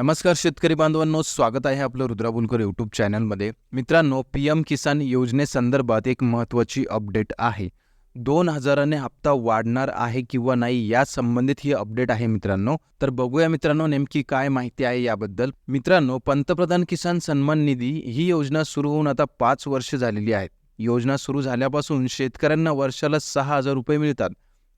नमस्कार शेतकरी बांधवांनो स्वागत आहे आपलं रुद्राबुलकर यूट्यूब चॅनलमध्ये मित्रांनो पी एम किसान योजनेसंदर्भात एक महत्त्वाची अपडेट आहे. दोन हजाराने हप्ता वाढणार आहे किंवा नाही या संबंधित ही अपडेट आहे मित्रांनो. तर बघूया मित्रांनो नेमकी काय माहिती आहे याबद्दल. मित्रांनो पंतप्रधान किसान सन्मान निधी ही योजना सुरू होऊन आता पाच वर्ष झालेली आहेत. योजना सुरू झाल्यापासून शेतकऱ्यांना वर्षाला सहा हजार रुपये मिळतात.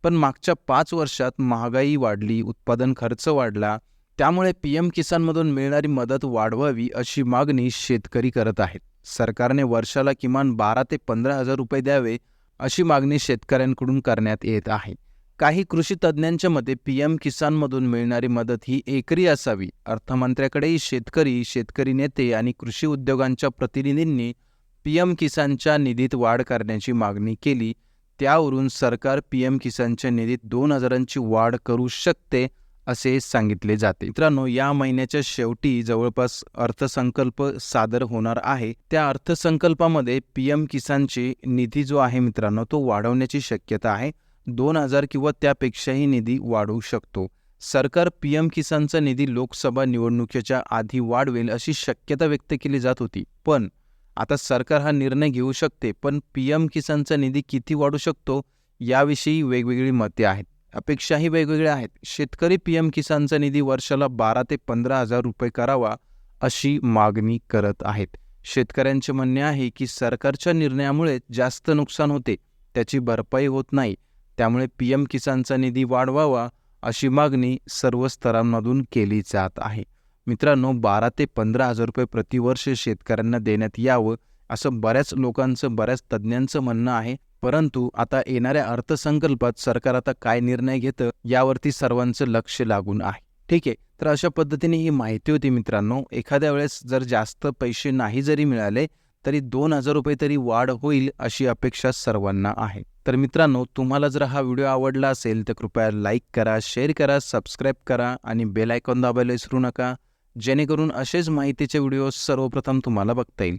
पण मागच्या पाच वर्षात महागाई वाढली उत्पादन खर्च वाढला त्यामुळे पी एम किसानमधून मिळणारी मदत वाढवावी अशी मागणी शेतकरी करत आहेत. सरकारने वर्षाला किमान बारा ते पंधरा हजार रुपये द्यावे अशी मागणी शेतकऱ्यांकडून करण्यात येत आहे. काही कृषी तज्ज्ञांच्या मते पी एम किसानमधून मिळणारी मदत ही एकरी असावी. अर्थमंत्र्याकडेही शेतकरी शेतकरी नेते आणि कृषी उद्योगांच्या प्रतिनिधींनी पी एम किसानच्या निधीत वाढ करण्याची मागणी केली. त्यावरून सरकार पी एम किसानच्या निधीत दोन हजारांची वाढ करू शकते असे सांगितले जाते. मित्रांनो या महिन्याच्या शेवटी जवळपास अर्थसंकल्प सादर होणार आहे. त्या अर्थसंकल्पामध्ये पी एम किसानची निधी जो आहे मित्रांनो तो वाढवण्याची शक्यता आहे. दोन हजार किंवा त्यापेक्षाही निधी वाढवू शकतो. सरकार पी एम किसानचा निधी लोकसभा निवडणुकीच्या आधी वाढवेल अशी शक्यता व्यक्त केली जात होती. पण आता सरकार हा निर्णय घेऊ शकते पण पी एम किसानचा निधी किती वाढू शकतो याविषयी वेगवेगळी मते आहेत. अपेक्षाही वेगवेगळ्या आहेत. शेतकरी पी एम किसानचा निधी वर्षाला बारा ते पंधरा हजार रुपये करावा अशी मागणी करत आहेत. शेतकऱ्यांचे म्हणणे आहे की सरकारच्या निर्णयामुळे जास्त नुकसान होते त्याची भरपाई होत नाही त्यामुळे पी एम किसानचा निधी वाढवावा अशी मागणी सर्व स्तरांमधून केली जात आहे. मित्रांनो बारा ते पंधरा हजार रुपये प्रतिवर्ष शेतकऱ्यांना देण्यात यावं असं बऱ्याच लोकांचं बऱ्याच तज्ज्ञांचं म्हणणं आहे. परंतु आता येणाऱ्या अर्थसंकल्पात सरकार आता काय निर्णय घेतं यावरती सर्वांचं लक्ष लागून आहे. ठीक आहे तर अशा पद्धतीने ही माहिती होती मित्रांनो. एखाद्या वेळेस जर जास्त पैसे नाही जरी मिळाले तरी दोन हजार रुपये तरी वाढ होईल अशी अपेक्षा सर्वांना आहे. तर मित्रांनो तुम्हाला जर हा व्हिडिओ आवडला असेल तर कृपया लाईक करा शेअर करा सबस्क्राईब करा आणि बेल आयकॉन दाबायला विसरू नका. जेणेकरून असेच माहितीचे व्हिडिओ सर्वप्रथम तुम्हाला बघता येईल.